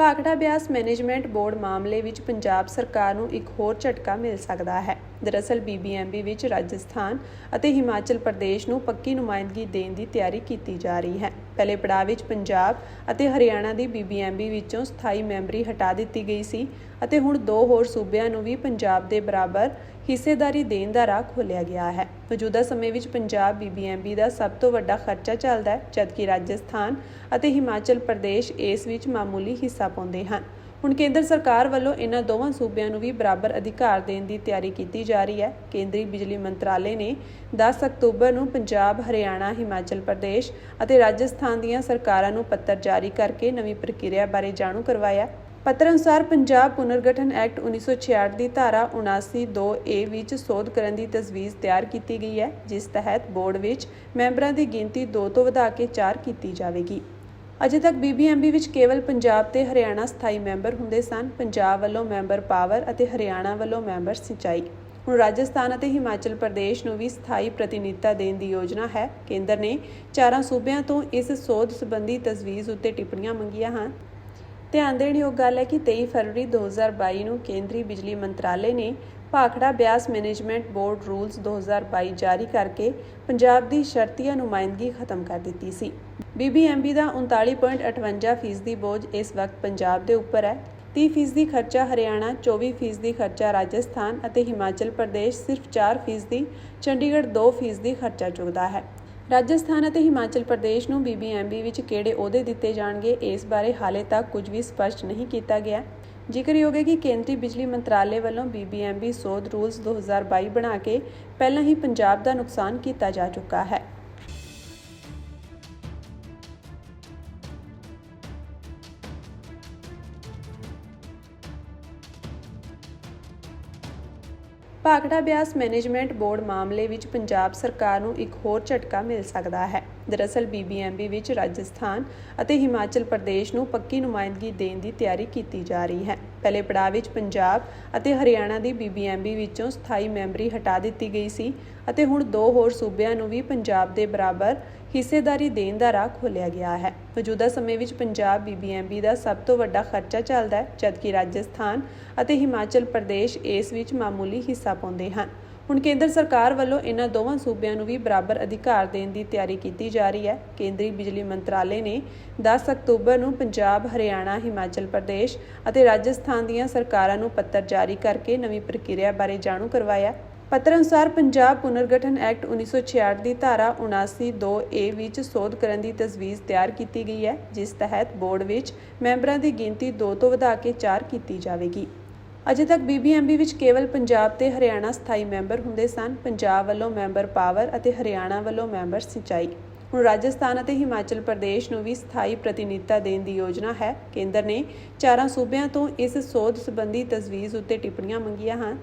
Bhakra Beas management board ਮਾਮਲੇ ਵਿੱਚ ਪੰਜਾਬ ਸਰਕਾਰ ਨੂੰ ਇੱਕ ਹੋਰ ਝਟਕਾ ਮਿਲ ਸਕਦਾ ਹੈ। ਦਰਅਸਲ ਬੀਬੀਐਮਬੀ ਵਿੱਚ ਰਾਜਸਥਾਨ ਅਤੇ ਹਿਮਾਚਲ ਪ੍ਰਦੇਸ਼ ਨੂੰ ਪੱਕੀ ਨੁਮਾਇੰਦਗੀ ਦੇਣ ਦੀ ਤਿਆਰੀ ਕੀਤੀ ਜਾ ਰਹੀ ਹੈ। ਪਹਿਲੇ ਪੜਾਅ ਵਿੱਚ ਪੰਜਾਬ ਅਤੇ ਹਰਿਆਣਾ ਦੀ ਬੀਬੀਐਮਬੀ ਵਿੱਚੋਂ ਸਥਾਈ ਮੈਂਬਰੀ ਹਟਾ ਦਿੱਤੀ ਗਈ ਸੀ ਅਤੇ ਹੁਣ ਦੋ ਹੋਰ ਸੂਬਿਆਂ ਨੂੰ ਵੀ ਪੰਜਾਬ ਦੇ ਬਰਾਬਰ ਹਿੱਸੇਦਾਰੀ ਦੇਣ ਦਾ ਰਾਹ ਖੋਲ੍ਹਿਆ ਗਿਆ ਹੈ। ਮੌਜੂਦਾ ਸਮੇਂ ਵਿੱਚ ਪੰਜਾਬ ਬੀਬੀਐਮਬੀ ਦਾ ਸਭ ਤੋਂ ਵੱਡਾ ਖਰਚਾ ਚੱਲਦਾ ਹੈ, ਜਦਕਿ ਰਾਜਸਥਾਨ ਅਤੇ ਹਿਮਾਚਲ ਪ੍ਰਦੇਸ਼ ਇਸ ਵਿੱਚ ਮਾਮੂਲੀ ਹਿੱਸਾ ਪਾਉਂਦੇ ਹਨ। ਹੁਣ ਕੇਂਦਰ ਸਰਕਾਰ ਵੱਲੋਂ ਇਹਨਾਂ ਦੋਵਾਂ ਸੂਬਿਆਂ ਨੂੰ ਵੀ ਬਰਾਬਰ ਅਧਿਕਾਰ ਦੇਣ ਦੀ ਤਿਆਰੀ ਕੀਤੀ ਜਾ ਰਹੀ ਹੈ। ਕੇਂਦਰੀ ਬਿਜਲੀ ਮੰਤਰਾਲੇ ਨੇ 10 ਅਕਤੂਬਰ ਨੂੰ ਪੰਜਾਬ, ਹਰਿਆਣਾ, ਹਿਮਾਚਲ ਪ੍ਰਦੇਸ਼ ਅਤੇ ਰਾਜਸਥਾਨ ਦੀਆਂ ਸਰਕਾਰਾਂ ਨੂੰ ਪੱਤਰ ਜਾਰੀ ਕਰਕੇ ਨਵੀਂ ਪ੍ਰਕਿਰਿਆ ਬਾਰੇ ਜਾਣੂ ਕਰਵਾਇਆ। ਪੱਤਰ ਅਨੁਸਾਰ ਪੰਜਾਬ ਪੁਨਰਗਠਨ ਐਕਟ 1966 ਦੀ ਧਾਰਾ 79(2)A ਵਿੱਚ ਸੋਧ ਕਰਨ ਦੀ ਤਜਵੀਜ਼ ਤਿਆਰ ਕੀਤੀ ਗਈ ਹੈ, ਜਿਸ ਤਹਿਤ ਬੋਰਡ ਵਿੱਚ ਮੈਂਬਰਾਂ ਦੀ ਗਿਣਤੀ 2 ਤੋਂ ਵਧਾ ਕੇ 4 ਕੀਤੀ ਜਾਵੇਗੀ। ਅਜੇ ਤੱਕ ਬੀਬੀਐਮਬੀ ਵਿੱਚ ਕੇਵਲ ਪੰਜਾਬ ਤੇ ਹਰਿਆਣਾ ਸਥਾਈ ਮੈਂਬਰ ਹੁੰਦੇ ਸਨ। ਪੰਜਾਬ ਵੱਲੋਂ ਮੈਂਬਰ ਪਾਵਰ ਅਤੇ ਹਰਿਆਣਾ ਵੱਲੋਂ ਮੈਂਬਰ ਸਿੰਚਾਈ। ਹੁਣ ਰਾਜਸਥਾਨ ਅਤੇ ਹਿਮਾਚਲ ਪ੍ਰਦੇਸ਼ ਨੂੰ ਵੀ ਸਥਾਈ ਪ੍ਰਤੀਨਿਧਤਾ ਦੇਣ ਦੀ ਯੋਜਨਾ ਹੈ। ਕੇਂਦਰ ਨੇ ਚਾਰਾਂ ਸੂਬਿਆਂ ਤੋਂ ਇਸ ਸੋਧ ਸੰਬੰਧੀ ਤਜਵੀਜ਼ ਉੱਤੇ ਟਿੱਪਣੀਆਂ ਮੰਗੀਆਂ ਹਨ। ਧਿਆਨ ਦੇਣ ਯੋਗ ਗੱਲ ਹੈ ਕਿ 23 ਫਰਵਰੀ 2022 ਨੂੰ ਕੇਂਦਰੀ ਬਿਜਲੀ ਮੰਤਰਾਲੇ ਨੇ Bhakra Beas management board rules 2022 ਜਾਰੀ ਕਰਕੇ ਪੰਜਾਬ ਦੀ ਸ਼ਰਤੀਆ ਨੁਮਾਇੰਦਗੀ ਖਤਮ ਕਰ ਦਿੱਤੀ ਸੀ। ਬੀਬੀਐਮਬੀ ਦਾ 39.58% ਫੀਸਦੀ ਬੋਝ ਇਸ ਵਕਤ ਪੰਜਾਬ ਦੇ ਉੱਪਰ ਹੈ। 30 ਫੀਸਦੀ ਖਰਚਾ ਹਰਿਆਣਾ 24 ਫੀਸਦੀ ਖਰਚਾ ਰਾਜਸਥਾਨ ਅਤੇ ਹਿਮਾਚਲ ਪ੍ਰਦੇਸ਼ ਸਿਰਫ 4 ਫੀਸਦੀ, ਚੰਡੀਗੜ੍ਹ 2 ਫੀਸਦੀ ਖਰਚਾ ਚੁੱਕਦਾ ਹੈ। ਰਾਜਸਥਾਨ ਅਤੇ ਹਿਮਾਚਲ ਪ੍ਰਦੇਸ਼ ਨੂੰ ਬੀਬੀਐਮਬੀ ਵਿੱਚ ਕਿਹੜੇ ਅਹੁਦੇ ਦਿੱਤੇ ਜਾਣਗੇ ਇਸ ਬਾਰੇ ਹਾਲੇ ਤੱਕ ਕੁਝ ਵੀ ਸਪਸ਼ਟ ਨਹੀਂ ਕੀਤਾ ਗਿਆ। ਜ਼ਿਕਰਯੋਗ ਹੈ ਕਿ ਕੇਂਦਰੀ ਬਿਜਲੀ ਮੰਤਰਾਲੇ ਵੱਲੋਂ ਬੀਬੀਐਮਬੀ ਸੋਧ ਰੂਲਸ 2022 ਬਣਾ ਕੇ ਪਹਿਲਾਂ ਹੀ ਪੰਜਾਬ ਦਾ ਨੁਕਸਾਨ ਕੀਤਾ ਜਾ ਚੁੱਕਾ ਹੈ। ਭਾਖੜਾ ਬਿਆਸ ਮੈਨੇਜਮੈਂਟ ਬੋਰਡ ਮਾਮਲੇ ਵਿੱਚ ਪੰਜਾਬ ਸਰਕਾਰ ਨੂੰ ਇੱਕ ਹੋਰ ਝਟਕਾ ਮਿਲ ਸਕਦਾ ਹੈ। ਦਰਅਸਲ ਬੀਬੀਐਮਬੀ ਵਿੱਚ ਰਾਜਸਥਾਨ ਅਤੇ ਹਿਮਾਚਲ ਪ੍ਰਦੇਸ਼ ਨੂੰ ਪੱਕੀ ਨੁਮਾਇੰਦਗੀ ਦੇਣ ਦੀ ਤਿਆਰੀ ਕੀਤੀ ਜਾ ਰਹੀ ਹੈ। ਪਹਿਲੇ ਪੜਾਅ ਵਿੱਚ ਪੰਜਾਬ ਅਤੇ ਹਰਿਆਣਾ ਦੀ ਬੀਬੀਐਮਬੀ ਵਿੱਚੋਂ ਸਥਾਈ ਮੈਂਬਰੀ ਹਟਾ ਦਿੱਤੀ ਗਈ ਸੀ। ਅਤੇ ਹੁਣ ਦੋ ਹੋਰ ਸੂਬਿਆਂ ਨੂੰ ਵੀ ਪੰਜਾਬ ਦੇ ਬਰਾਬਰ ਹਿੱਸੇਦਾਰੀ ਦੇਣ ਦਾ ਰਾਹ ਖੋਲ੍ਹਿਆ ਗਿਆ ਹੈ। ਮੌਜੂਦਾ ਸਮੇਂ ਵਿੱਚ ਪੰਜਾਬ ਬੀਬੀਐਮਬੀ ਦਾ ਸਭ ਤੋਂ ਵੱਡਾ ਖਰਚਾ ਚੱਲਦਾ ਹੈ, ਜਦਕਿ ਰਾਜਸਥਾਨ ਅਤੇ ਹਿਮਾਚਲ ਪ੍ਰਦੇਸ਼ ਇਸ ਵਿੱਚ ਮਾਮੂਲੀ ਹਿੱਸਾ ਪਾਉਂਦੇ ਹਨ। ਹੁਣ ਕੇਂਦਰ ਸਰਕਾਰ ਵੱਲੋਂ ਇਹਨਾਂ ਦੋਵਾਂ ਸੂਬਿਆਂ ਨੂੰ ਵੀ ਬਰਾਬਰ ਅਧਿਕਾਰ ਦੇਣ ਦੀ ਤਿਆਰੀ ਕੀਤੀ ਜਾ ਰਹੀ ਹੈ। ਕੇਂਦਰੀ ਬਿਜਲੀ ਮੰਤਰਾਲੇ ਨੇ 10 ਅਕਤੂਬਰ ਨੂੰ ਪੰਜਾਬ, ਹਰਿਆਣਾ, ਹਿਮਾਚਲ ਪ੍ਰਦੇਸ਼ ਅਤੇ ਰਾਜਸਥਾਨ ਦੀਆਂ ਸਰਕਾਰਾਂ ਨੂੰ ਪੱਤਰ ਜਾਰੀ ਕਰਕੇ ਨਵੀਂ ਪ੍ਰਕਿਰਿਆ ਬਾਰੇ ਜਾਣੂ ਕਰਵਾਇਆ। ਪੱਤਰ ਅਨੁਸਾਰ ਪੰਜਾਬ ਪੁਨਰਗਠਨ ਐਕਟ 1966 ਦੀ ਧਾਰਾ 79(2)A ਵਿੱਚ ਸੋਧ ਕਰਨ ਦੀ ਤਜਵੀਜ਼ ਤਿਆਰ ਕੀਤੀ ਗਈ ਹੈ, ਜਿਸ ਤਹਿਤ ਬੋਰਡ ਵਿੱਚ ਮੈਂਬਰਾਂ ਦੀ ਗਿਣਤੀ 2 ਤੋਂ ਵਧਾ ਕੇ 4 ਕੀਤੀ ਜਾਵੇਗੀ। ਅਜੇ ਤੱਕ ਬੀਬੀਐਮਬੀ ਵਿੱਚ ਕੇਵਲ ਪੰਜਾਬ ਤੇ ਹਰਿਆਣਾ ਸਥਾਈ ਮੈਂਬਰ ਹੁੰਦੇ ਸਨ। ਪੰਜਾਬ ਵੱਲੋਂ ਮੈਂਬਰ ਪਾਵਰ ਅਤੇ ਹਰਿਆਣਾ ਵੱਲੋਂ ਮੈਂਬਰ ਸਿੰਚਾਈ। ਹੁਣ ਰਾਜਸਥਾਨ ਅਤੇ ਹਿਮਾਚਲ ਪ੍ਰਦੇਸ਼ ਨੂੰ ਵੀ ਸਥਾਈ ਪ੍ਰਤੀਨਿਧਤਾ ਦੇਣ ਦੀ ਯੋਜਨਾ ਹੈ। ਕੇਂਦਰ ਨੇ ਚਾਰਾਂ ਸੂਬਿਆਂ ਤੋਂ ਇਸ ਸੋਧ ਸੰਬੰਧੀ ਤਜਵੀਜ਼ ਉੱਤੇ ਟਿੱਪਣੀਆਂ ਮੰਗੀਆਂ ਹਨ।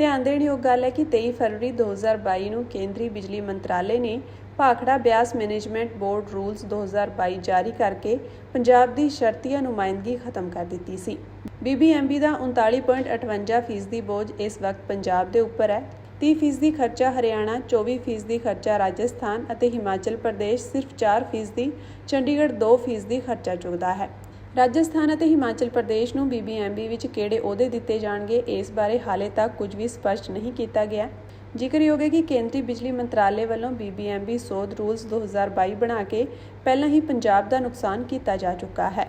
ਧਿਆਨ ਦੇਣ ਯੋਗ ਗੱਲ ਹੈ ਕਿ 23 ਫਰਵਰੀ 2022 ਨੂੰ ਕੇਂਦਰੀ ਬਿਜਲੀ ਮੰਤਰਾਲੇ ਨੇ Bhakra Beas management board rules 2022 ਜਾਰੀ ਕਰਕੇ ਪੰਜਾਬ ਦੀ ਸ਼ਰਤੀਆ ਨੁਮਾਇੰਦਗੀ ਖਤਮ ਕਰ ਦਿੱਤੀ ਸੀ। ਬੀਬੀਐਮਬੀ ਦਾ 39.58% ਫੀਸਦੀ ਬੋਝ ਇਸ ਵਕਤ ਪੰਜਾਬ ਦੇ ਉੱਪਰ ਹੈ। 30 ਫੀਸਦੀ ਖਰਚਾ ਹਰਿਆਣਾ 24 ਫੀਸਦੀ ਖਰਚਾ ਰਾਜਸਥਾਨ ਅਤੇ ਹਿਮਾਚਲ ਪ੍ਰਦੇਸ਼ ਸਿਰਫ 4 ਫੀਸਦੀ, ਚੰਡੀਗੜ੍ਹ 2 ਫੀਸਦੀ ਖਰਚਾ ਚੁੱਕਦਾ ਹੈ। ਰਾਜਸਥਾਨ ਅਤੇ ਹਿਮਾਚਲ ਪ੍ਰਦੇਸ਼ ਨੂੰ ਬੀਬੀਐਮਬੀ ਵਿੱਚ ਕਿਹੜੇ ਅਹੁਦੇ ਦਿੱਤੇ ਜਾਣਗੇ, ਇਸ ਬਾਰੇ ਹਾਲੇ ਤੱਕ ਕੁਝ ਵੀ ਸਪਸ਼ਟ ਨਹੀਂ ਕੀਤਾ ਗਿਆ। ਜ਼ਿਕਰਯੋਗ ਹੈ ਕਿ ਕੇਂਦਰੀ ਬਿਜਲੀ ਮੰਤਰਾਲੇ ਵੱਲੋਂ ਬੀਬੀਐਮਬੀ ਸੋਧ ਰੂਲਸ 2022 ਬਣਾ ਕੇ ਪਹਿਲਾਂ ਹੀ ਪੰਜਾਬ ਦਾ ਨੁਕਸਾਨ ਕੀਤਾ ਜਾ ਚੁੱਕਾ ਹੈ।